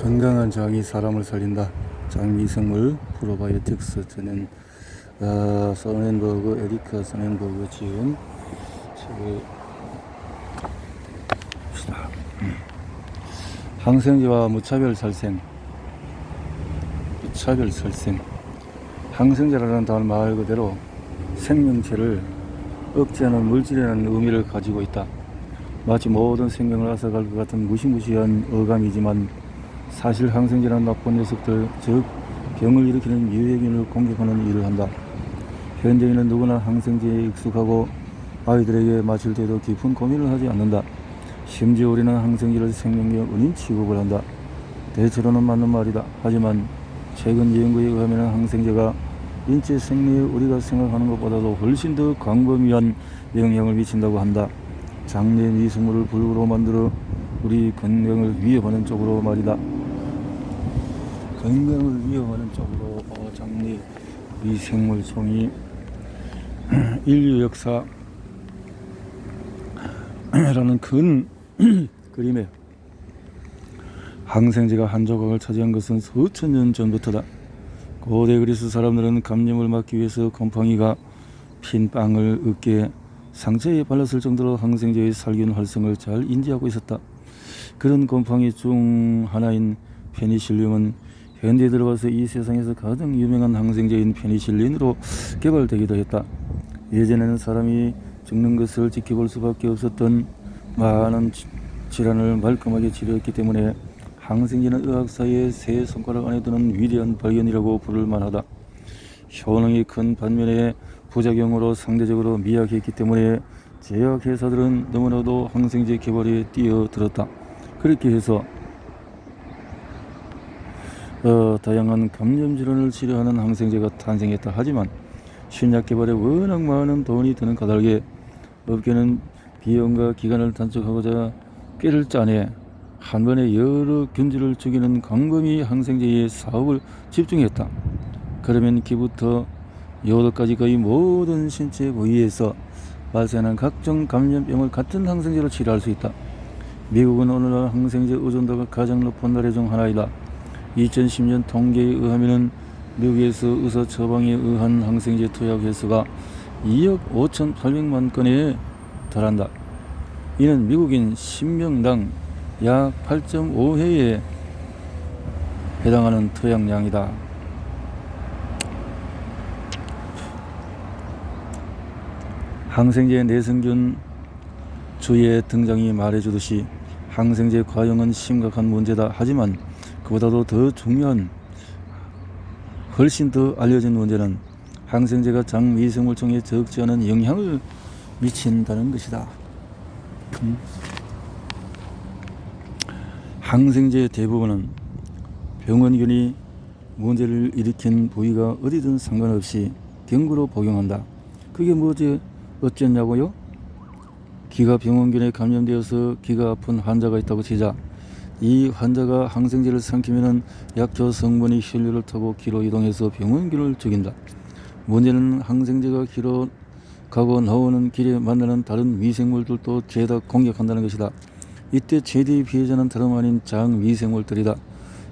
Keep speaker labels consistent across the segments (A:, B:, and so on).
A: 건강한 장이 사람을 살린다. 장미생물 프로바이오틱스 저는 어, 소넨버그 에리카 소넨버그 지은 책을 봅시다. 음. 항생제와 무차별 살생 무차별 살생 항생제라는 단말 그대로 생명체를 억제하는 물질이라는 의미를 가지고 있다. 마치 모든 생명을 앗아갈 것 같은 무시무시한 어감이지만 사실 항생제는 나쁜 녀석들, 즉 병을 일으키는 유해균을 공격하는 일을 한다. 현대인은 누구나 항생제에 익숙하고 아이들에게 마실 때도 깊은 고민을 하지 않는다. 심지어 우리는 항생제를 생명력 은인 취급을 한다. 대체로는 맞는 말이다. 하지만 최근 연구에 의하면 항생제가 인체 생리에 우리가 생각하는 것보다도 훨씬 더 광범위한 영향을 미친다고 한다. 장내 미생물을 불구로 만들어 우리 건강을 위협하는 쪽으로 말이다. 건강을 위협하는 쪽으로 어, 장내 미생물 종이 인류 역사 라는 큰 그림에 항생제가 한 조각을 차지한 것은 수천 년 전부터다. 고대 그리스 사람들은 감염을 막기 위해서 곰팡이가 핀 빵을 으깨 상처에 발랐을 정도로 항생제의 살균 활성을 잘 인지하고 있었다. 그런 곰팡이 중 하나인 페니실륨은 현대에 들어와서 이 세상에서 가장 유명한 항생제인 페니실린으로 개발되기도 했다. 예전에는 사람이 죽는 것을 지켜볼 수밖에 없었던 많은 지- 질환을 말끔하게 치료했기 때문에 항생제는 의학사의 세 손가락 안에 드는 위대한 발견이라고 부를 만하다. 효능이 큰 반면에 부작용으로 상대적으로 미약했기 때문에 제약회사들은 너무나도 항생제 개발에 뛰어들었다. 그렇게 해서 어, 다양한 감염 질환을 치료하는 항생제가 탄생했다. 하지만 신약 개발에 워낙 많은 돈이 드는 까닭에 업계는 비용과 기간을 단축하고자 꾀를 짜내 한 번에 여러 균질을 죽이는 광범위 항생제의 사업을 집중했다. 그러면 기부터 요도까지 거의 모든 신체 부위에서 발생하는 각종 감염병을 같은 항생제로 치료할 수 있다. 미국은 오늘날 항생제 의존도가 가장 높은 나라 중 하나이다. 2010년 통계에 의하면 미국에서 의사 처방에 의한 항생제 투약 횟수가 2억 5,800만 건에 달한다. 이는 미국인 10명당 약 8.5회에 해당하는 투약량이다. 항생제 내성균 주의 등장이 말해주듯이 항생제 과용은 심각한 문제다. 하지만 그보다도 더 중요한 훨씬 더 알려진 문제는 항생제가 장 미생물종에 적지 않은 영향을 미친다는 것이다. 음. 항생제의 대부분은 병원균이 문제를 일으킨 부위가 어디든 상관없이 경구로 복용한다. 그게 뭐지 어쨌냐고요? 기가 병원균에 감염되어서 기가 아픈 환자가 있다고 치자 이 환자가 항생제를 삼키면은 약효 성분이 혈류를 타고 기로 이동해서 병원균을 죽인다. 문제는 항생제가 기로 가고 나오는 길에 만나는 다른 미생물들도 죄다 공격한다는 것이다. 이때 최대의 피해자는 다름 아닌 장 미생물들이다.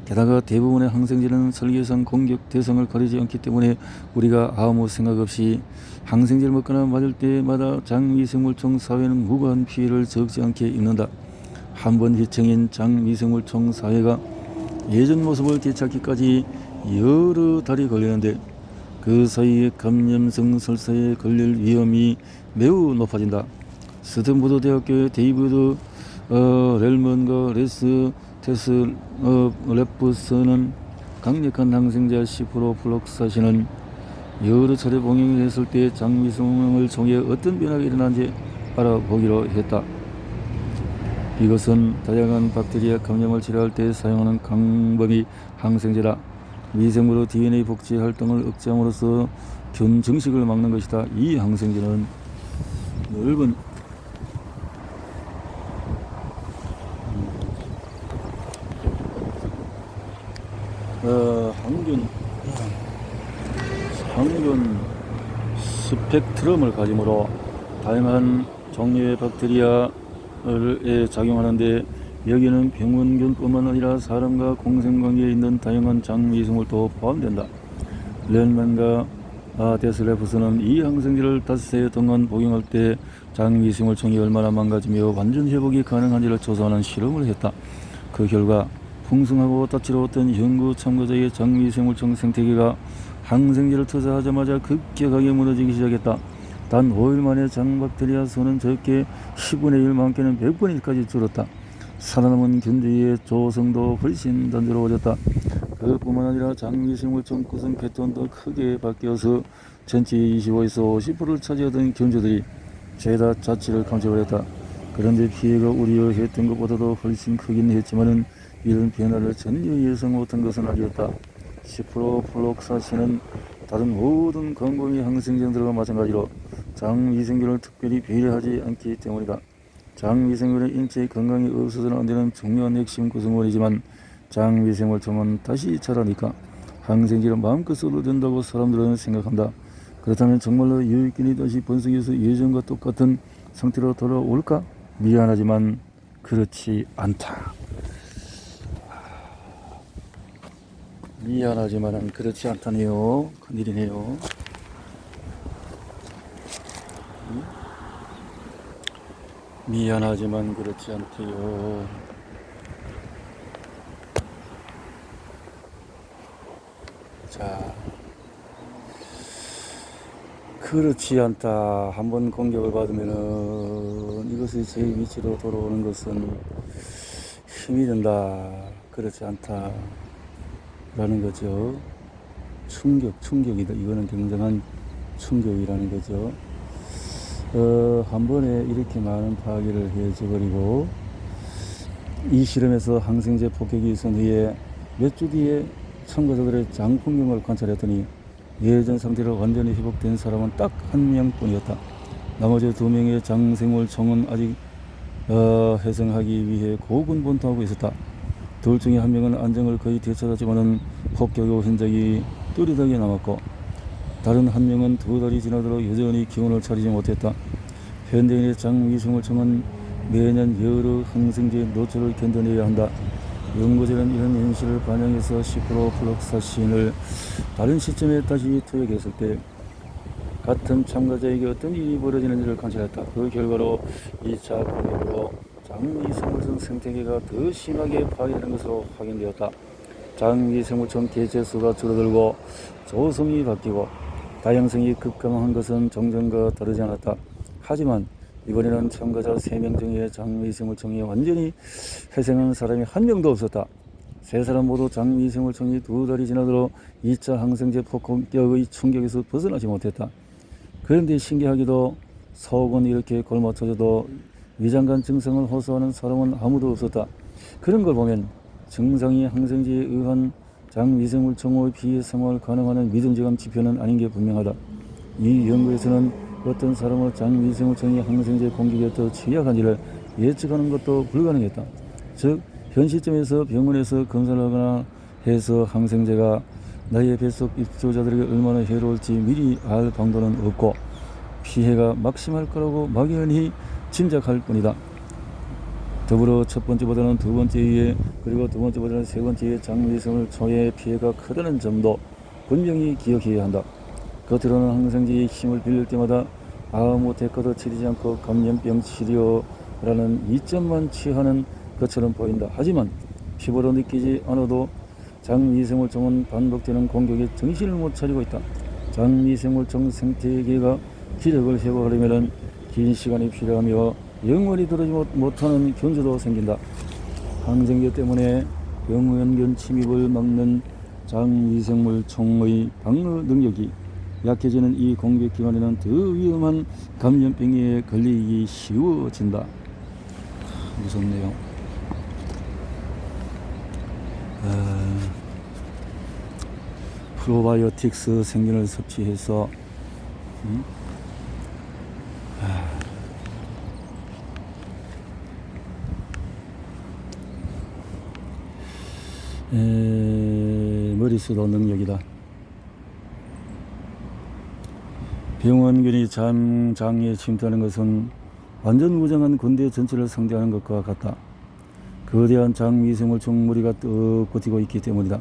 A: 게다가 대부분의 항생제는 설계상 공격 대상을 가리지 않기 때문에 우리가 아무 생각 없이 항생제를 먹거나 맞을 때마다 장미생물총 사회는 무고한 피해를 적지 않게 입는다. 한번 희청인 장미생물 총 사회가 예전 모습을 되찾기까지 여러 달이 걸리는데 그 사이에 감염성 설사에 걸릴 위험이 매우 높아진다. 스탠포드 대학교의 데이비드 어, 렐먼과 레스 테스 어, 랩부스는 강력한 항생제 10% 플록사신은 여러 차례 복용을 했을 때 장미성을 종에 어떤 변화가 일어난지 알아보기로 했다. 이것은 다양한 박테리아 감염을 치료할 때 사용하는 강범위 항생제라 미생물의 DNA 복제 활동을 억제함으로써 균 증식을 막는 것이다. 이 항생제는 넓은 어, 항균 항균 스펙트럼을 가지므로 다양한 종류의 박테리아에 작용하는데 여기는 병원균뿐만 아니라 사람과 공생관계에 있는 다양한 장미생물도 포함된다. 렌만과 아, 데스레프스는 이 항생제를 닷새 동안 복용할 때 장미생물총이 얼마나 망가지며 완전 회복이 가능한지를 조사하는 실험을 했다. 그 결과 풍성하고 다채로웠던 연구 참가자의 장미생물총 생태계가 항생제를 투자하자마자 급격하게 무너지기 시작했다. 단 5일 만에 장박테리아 수는 적게 10분의 1 많게는 100분의 1까지 줄었다. 살아남은 균주의 조성도 훨씬 단조로워졌다. 그뿐만 아니라 장미생물총 구성 패턴도 크게 바뀌어서 전체 25에서 50%를 차지하던 균주들이 죄다 자취를 감춰버렸다. 그런데 피해가 우려했던 것보다도 훨씬 크긴 했지만은 이런 변화를 전혀 예상 못한 것은 아니었다. 10% 플록사신은 다른 모든 건강의 항생제들과 마찬가지로 장위생균을 특별히 배려하지 않기 때문이다. 장위생균은 인체 건강이 없어서는 안 되는 중요한 핵심 구성원이지만 장위생물총은 다시 자라니까 항생제를 마음껏 써도 된다고 사람들은 생각한다. 그렇다면 정말로 유익균이 다시 번성해서 예전과 똑같은 상태로 돌아올까? 미안하지만 그렇지 않다. 미안하지만은 그렇지 않다네요. 큰일이네요. 응? 미안하지만 그렇지 않대요. 자, 그렇지 않다. 한번 공격을 받으면은 이것이 제 위치로 돌아오는 것은 힘이 든다. 그렇지 않다. 라는 거죠. 충격, 충격이다. 이거는 굉장한 충격이라는 거죠. 어, 한 번에 이렇게 많은 파괴를 해줘버리고, 이 실험에서 항생제 폭격이 있은 후에 몇 주 뒤에 참가자들의 장풍경을 관찰했더니 예전 상태로 완전히 회복된 사람은 딱 한 명뿐이었다. 나머지 두 명의 장생물총은 아직 어, 회생하기 위해 고군분투하고 있었다. 둘 중에 한 명은 안정을 거의 되찾았지만은 폭격의 흔적이 뚜렷하게 남았고 다른 한 명은 두 달이 지나도록 여전히 기운을 차리지 못했다. 현대인의 장위생물청은 매년 여러 항생제 노출을 견뎌내야 한다. 연구자는 이런 현실을 반영해서 10% 플록사신을 다른 시점에 다시 투여했을 때 같은 참가자에게 어떤 일이 벌어지는지를 관찰했다. 그 결과로 2차 공격으로 장미생물청 생태계가 더 심하게 파괴되는 것으로 확인되었다. 장미생물청 개체 수가 줄어들고 조성이 바뀌고 다양성이 급감한 것은 정전과 다르지 않았다. 하지만 이번에는 참가자 3명 중에 장미생물청이 완전히 회생한 사람이 한 명도 없었다. 세 사람 모두 장미생물청이 두 달이 지나도록 2차 항생제 폭격의 충격에서 벗어나지 못했다. 그런데 신기하게도 속은 이렇게 골맞춰져도 위장관 증상을 호소하는 사람은 아무도 없었다. 그런 걸 보면 증상이 항생제에 의한 장위생물청의 비생활 가능한 믿음직한 지표는 아닌 게 분명하다. 이 연구에서는 어떤 사람의 장위생물청이 항생제 공격에 더 취약한 지를 예측하는 것도 불가능했다. 즉, 현 시점에서 병원에서 검사를 하거나 해서 항생제가 나의 뱃속 입소자들에게 얼마나 해로울지 미리 알 방도는 없고 피해가 막심할 거라고 막연히 짐작할 뿐이다. 더불어 첫 번째 보다는 두 번째에 그리고 두 번째 보다는 세 번째에 장위생물 초의 피해가 크다는 점도 분명히 기억해야 한다. 겉으로는 항생제의 힘을 빌릴 때마다 아무 대가도 치르지 않고 감염병 치료라는 이점만 취하는 것처럼 보인다. 하지만 피부로 느끼지 않아도 장미생물종은 반복되는 공격에 정신을 못 차리고 있다. 장미생물종 생태계가 기력을 회복하려면 긴 시간이 필요하며 영원히 들어지 못하는 견주도 생긴다. 항생제 때문에 병원균 침입을 막는 장미생물총의 방어 능력이 약해지는 이 공격 기간에는 더 위험한 감염병에 걸리기 쉬워진다. 무섭네요. 아, 프로바이오틱스 생균을 섭취해서 음? 에, 머릿수도 능력이다. 병원균이 장, 장에 침투하는 것은 완전 무장한 군대 전체를 상대하는 것과 같다. 거대한 장미생물총 무리가 떡 버티고 있기 때문이다.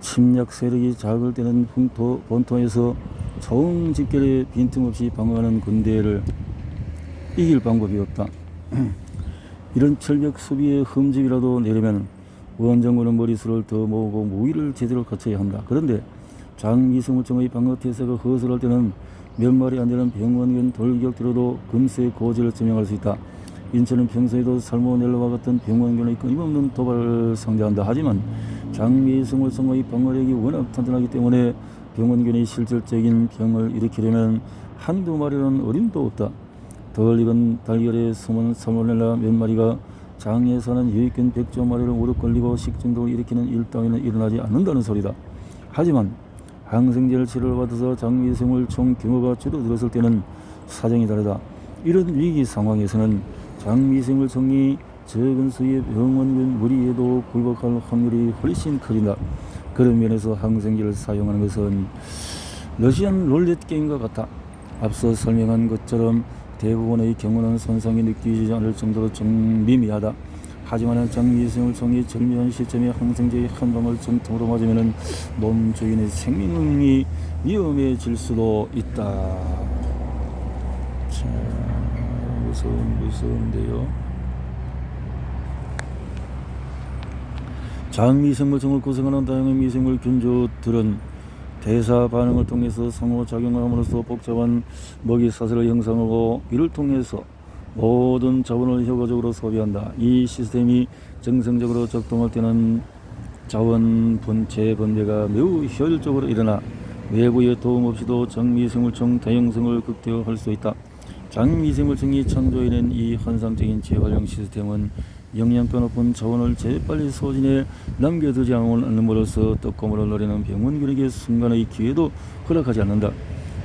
A: 침략 세력이 작을 때는 본토, 본토에서 총 집결에 빈틈없이 방어하는 군대를 이길 방법이 없다. 이런 철벽 수비의 흠집이라도 내려면 원정군은 머리수를 더 모으고 무기를 제대로 갖춰야 한다. 그런데 장미승우청의 방어 태세가 허술할 때는 몇 마리 안 되는 병원견 돌격들어도 금세 고지를 점령할 수 있다. 인천은 평소에도 살모넬라와 같은 병원견의 끊임없는 도발을 상대한다. 하지만 장미승우청의 방어력이 워낙 탄탄하기 때문에 병원견이 실질적인 병을 일으키려면 한두 마리는 어림도 없다. 덜 익은 달걀에 숨은 살모넬라 몇 마리가 장에 사는 유익견 백조 마리를 오르 걸리고 식중독을 일으키는 일 따위는 일어나지 않는다는 소리다. 하지만 항생제를 치료를 받아서 장미생물 총 규모가 줄어들었을 때는 사정이 다르다. 이런 위기 상황에서는 장미생물 총이 적은 수의 병원균 무리에도 굴복할 확률이 훨씬 커진다. 그런 면에서 항생제를 사용하는 것은 러시안 롤렛 게임과 같아. 앞서 설명한 것처럼 대부분의 경우는 손상이 느끼지 않을 정도로 좀 미미하다. 하지만 장미생물 총이 절묘한 시점에 항생제의 한 방울 전통으로 맞으면 몸 주인의 생명이 위험해질 수도 있다. 자, 무서운 무서운데요. 장미생물종을 구성하는 다양한 미생물 균조들은 대사 반응을 통해서 상호작용을 함으로써 복잡한 먹이 사슬을 형성하고 이를 통해서 모든 자원을 효과적으로 소비한다. 이 시스템이 정상적으로 작동할 때는 자원 분체 분배가 매우 효율적으로 일어나 외부의 도움 없이도 장미생물총 다양성을 극대화할 수 있다. 장미생물총이 창조해낸 이 환상적인 재활용 시스템은 영양가 높은 자원을 재빨리 소진해 남겨두지 않음으로써 떡고물을 노리는 병원균에게 순간의 기회도 허락하지 않는다.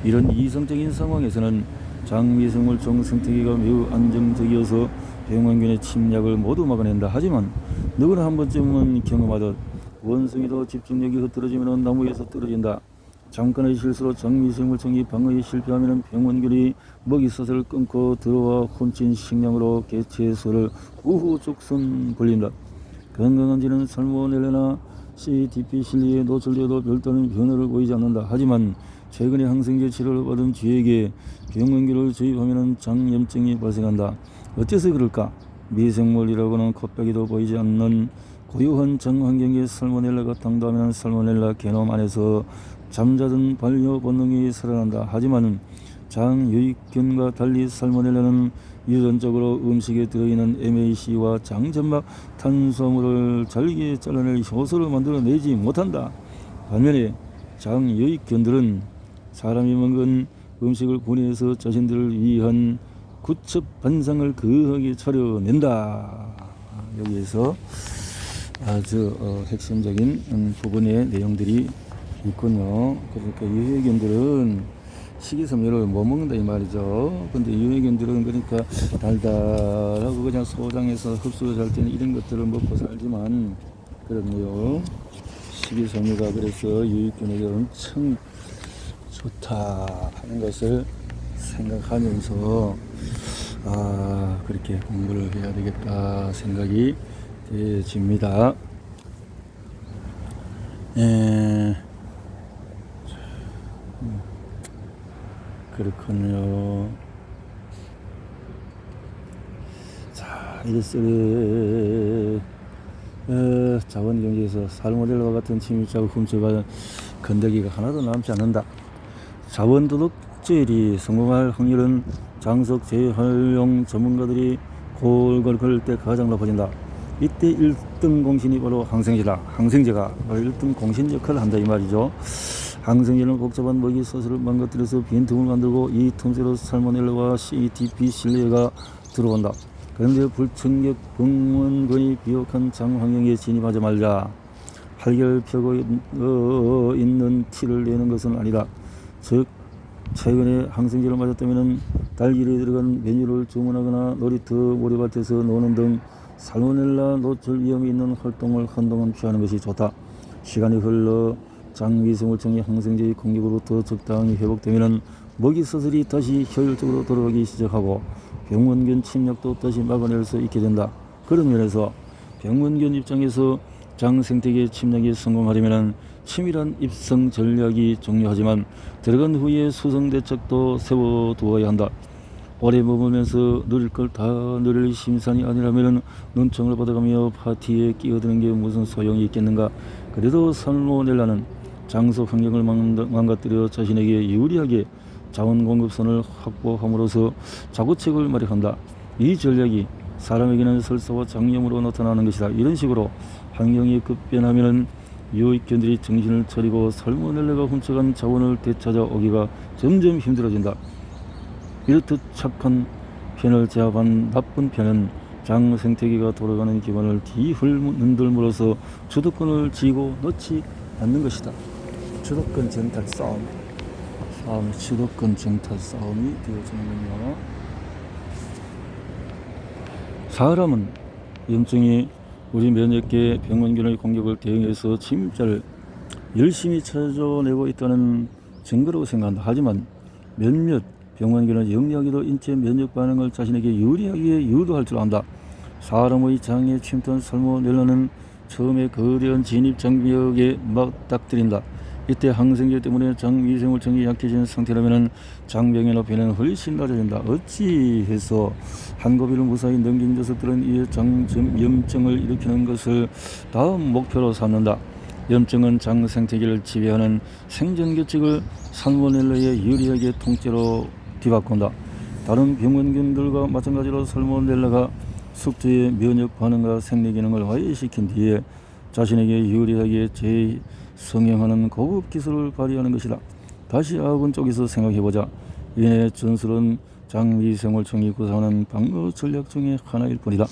A: 이런 이성적인 상황에서는 장미생물총 생태계가 매우 안정적이어서 병원균의 침략을 모두 막아낸다. 하지만 누구나 한 번쯤은 경험하듯 원숭이도 집중력이 흐트러지면 나무에서 떨어진다. 잠깐의 실수로 장미생물총이 방어에 실패하면 병원균이 먹이사슬을 끊고 들어와 훔친 식량으로 개체의 수를 우후죽순 벌린다. 건강한 지는 살모넬레나 CTP 실리에 노출되어도 별다른 변화를 보이지 않는다. 하지만 최근에 항생제 치료를 받은 쥐에게 병원균을 주입하면 장염증이 발생한다. 어째서 그럴까? 미생물이라고는 콧배기도 보이지 않는 고요한 정환경에 살모넬라가 당도하면 살모넬라 게놈 안에서 잠자던 반려 본능이 살아난다. 하지만 장유익균과 달리 살모넬라는 유전적으로 음식에 들어있는 MAC와 장점막 탄수화물을 잘게 잘라낼 효소를 만들어내지 못한다. 반면에 장유익균들은 사람이 먹은 음식을 분해해서 자신들을 위한 구첩 반상을 거하게 차려낸다. 여기에서 아주 어, 핵심적인 음, 부분의 내용들이 있군요. 그러니까 유해견들은 식이섬유를 못 먹는다 이 말이죠. 근데 유해견들은 그러니까 달달하고 그냥 소장에서 흡수가 잘 되는 이런 것들을 먹고 살지만 그렇네요. 식이섬유가 그래서 유익균에게 엄청 좋다 하는 것을 생각하면서 아 그렇게 공부를 해야 되겠다 생각이 되집니다. 예. 그렇군요. 자, 이래서 어, 자원 경제에서 살모델과 같은 침입자가 훔쳐가는 건더기가 하나도 남지 않는다. 자원 도둑죄리 성공할 확률은 장석 재활용 전문가들이 골골 걸을 때 가장 높아진다. 이때 1등 공신이 바로 항생제다. 항생제가 바로 1등 공신 역할을 한다 이 말이죠. 항생제는 복잡한 먹이 소스를 망가뜨려서 빈틈을 만들고 이 틈새로 살모넬라와 CTP 실내가 들어온다. 그런데 불청객 병원군이 비옥한 장환경에 진입하자마자 활결 펴고 어, 있는 티를 내는 것은 아니다. 즉 최근에 항생제를 맞았다면 달걀에 들어간 메뉴를 주문하거나 놀이터 모래밭에서 노는 등 살모넬라 노출 위험이 있는 활동을 한동안 피하는 것이 좋다. 시간이 흘러 장미생물청이 항생제의 공격으로부터 적당히 회복되면 먹이 사슬이 다시 효율적으로 돌아가기 시작하고 병원균 침략도 다시 막아낼 수 있게 된다. 그런 면에서 병원견 입장에서 장생태계 침략에 성공하려면 치밀한 입성 전략이 중요하지만 들어간 후에 수성 대책도 세워두어야 한다. 오래 머물면서 누릴 걸 다 누릴 심산이 아니라면 눈총을 받아가며 파티에 끼어드는 게 무슨 소용이 있겠는가. 그래도 살모넬라는 장소 환경을 망- 망가뜨려 자신에게 유리하게 자원 공급선을 확보함으로써 자구책을 마련한다. 이 전략이 사람에게는 설사와 장염으로 나타나는 것이다. 이런 식으로 환경이 급변하면 유익견들이 정신을 차리고 살모넬라가 훔쳐간 자원을 되찾아 오기가 점점 힘들어진다. 이렇듯 착한 편을 제압한 나쁜 편은 장 생태계가 돌아가는 기반을 뒤흔들므로써 주도권을 쥐고 놓지 않는 것이다. 주도권 쟁탈 싸움. 싸움이 주도권 쟁탈 싸움이 되어지는군요. 사람은 염증이 우리 면역계 병원균의 공격을 대응해서 침입자를 열심히 찾아내고 있다는 증거라고 생각한다. 하지만 몇몇 병원균은 영리하게도 인체 면역 반응을 자신에게 유리하게 유도할 줄 안다. 사람의 장에 침투한 살모넬라는 처음에 거대한 진입 장벽에 맞닥뜨린다. 이때 항생제 때문에 장 위생물청이 약해진 상태라면 장병의 변은 훨씬 낮아진다. 어찌해서 한 고비를 무사히 넘긴 녀석들은 이에 장염증을 일으키는 것을 다음 목표로 삼는다. 염증은 장 생태계를 지배하는 생존 규칙을 살모넬라에 유리하게 통째로 뒤바꾼다. 다른 병원균들과 마찬가지로 살모넬라가 숙주의 면역 반응과 생리 기능을 화해시킨 뒤에 자신에게 유리하게 재 성형하는 고급 기술을 발휘하는 것이다. 다시 아군 쪽에서 생각해보자. 이내 전술은 장미생물청이 구사하는 방어 전략 중의 하나일 뿐이다.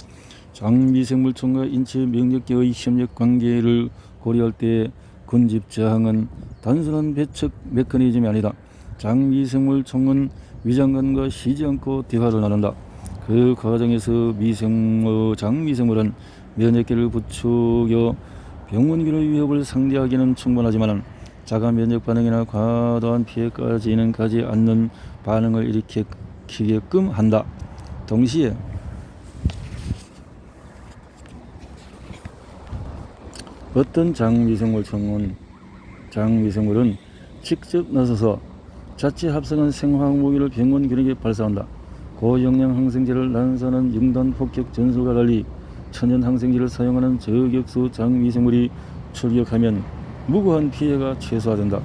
A: 장미생물청과 인체 면역계의 협력 관계를 고려할 때 군집 저항은 단순한 배척 메커니즘이 아니다. 장미생물청은 위장관과 쉬지 않고 대화를 나눈다. 그 과정에서 미생물, 장미생물은 면역계를 부추겨 병원균의 위협을 상대하기는 충분하지만 자가 면역 반응이나 과도한 피해까지는 가지 않는 반응을 일으키게끔 한다. 동시에 어떤 장미생물청은 장미생물은 직접 나서서 자체 합성한 생화학 무기를 병원균에게 발사한다. 고용량 항생제를 난사하는 융단 폭격 전술과 달리 천연 항생제를 사용하는 저격수 장미생물이 출격하면 무고한 피해가 최소화된다.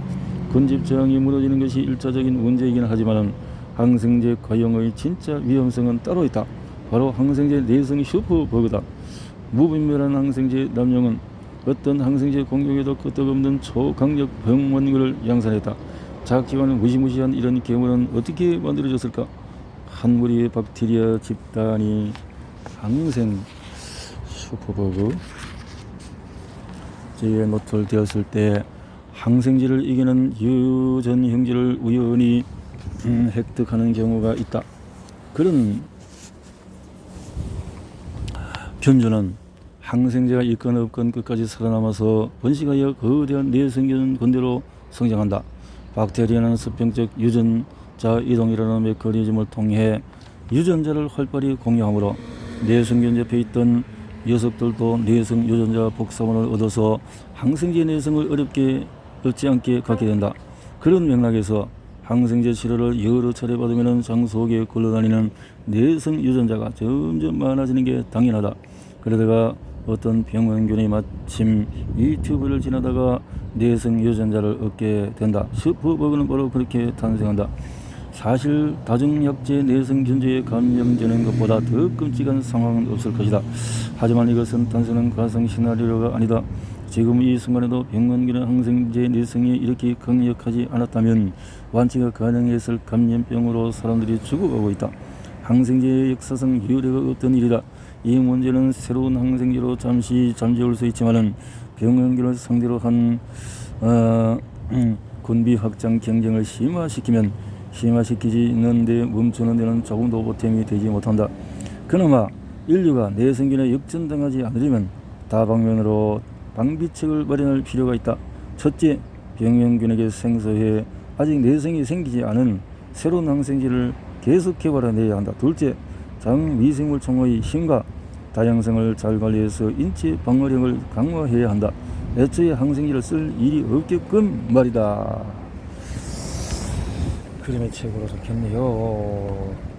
A: 군집 저항이 무너지는 것이 일차적인 문제이긴 하지만 항생제 과용의 진짜 위험성은 따로 있다. 바로 항생제 내성 슈퍼버그다. 무분별한 항생제 남용은 어떤 항생제 공격에도 끄떡없는 초강력 병원균을 양산했다. 작지만 무시무시한 이런 괴물은 어떻게 만들어졌을까? 한 무리의 박테리아 집단이 항생 슈퍼버그 제에 노출되었을 때 항생제를 이기는 유전 형질을 우연히 음, 획득하는 경우가 있다. 그런 변주는 항생제가 있건 없건 끝까지 살아남아서 번식하여 거대한 내성균 건대로 성장한다. 박테리아는 수평적 유전자 이동이라는 메커니즘을 통해 유전자를 활발히 공유하므로 내성균 옆에 있던 녀석들도 내성 유전자 복사본을 얻어서 항생제 내성을 어렵게 얻지 않게 갖게 된다. 그런 맥락에서 항생제 치료를 여러 차례 받으면 장 속에 굴러다니는 내성 유전자가 점점 많아지는 게 당연하다. 그러다가 어떤 병원균이 마침 유튜브를 지나다가 내성 유전자를 얻게 된다. 슈퍼버그는 바로 그렇게 탄생한다. 사실 다중약제 내성균제에 감염되는 것보다 더 끔찍한 상황은 없을 것이다. 하지만 이것은 단순한 가상 시나리오가 아니다. 지금 이 순간에도 병원균의 항생제 내성이 이렇게 강력하지 않았다면 완치가 가능했을 감염병으로 사람들이 죽어가고 있다. 항생제의 역사상 유례가 없던 일이다. 이 문제는 새로운 항생제로 잠시 잠재울 수 있지만은 병원균을 상대로 한 어, 음, 군비 확장 경쟁을 심화시키면 심화시키지는데 멈추는 데는 조금도 보탬이 되지 못한다. 그나마 인류가 내생균에 역전당하지 않으려면 다방면으로 방비책을 마련할 필요가 있다. 첫째, 병명균에게 생소해 아직 내성이 생기지 않은 새로운 항생제를 계속 개발해내야 한다. 둘째, 장미생물총의 힘과 다양성을 잘 관리해서 인체 방어력을 강화해야 한다. 애초에 항생제를 쓸 일이 없게끔 말이다. 그림의 책으로 적혔네요.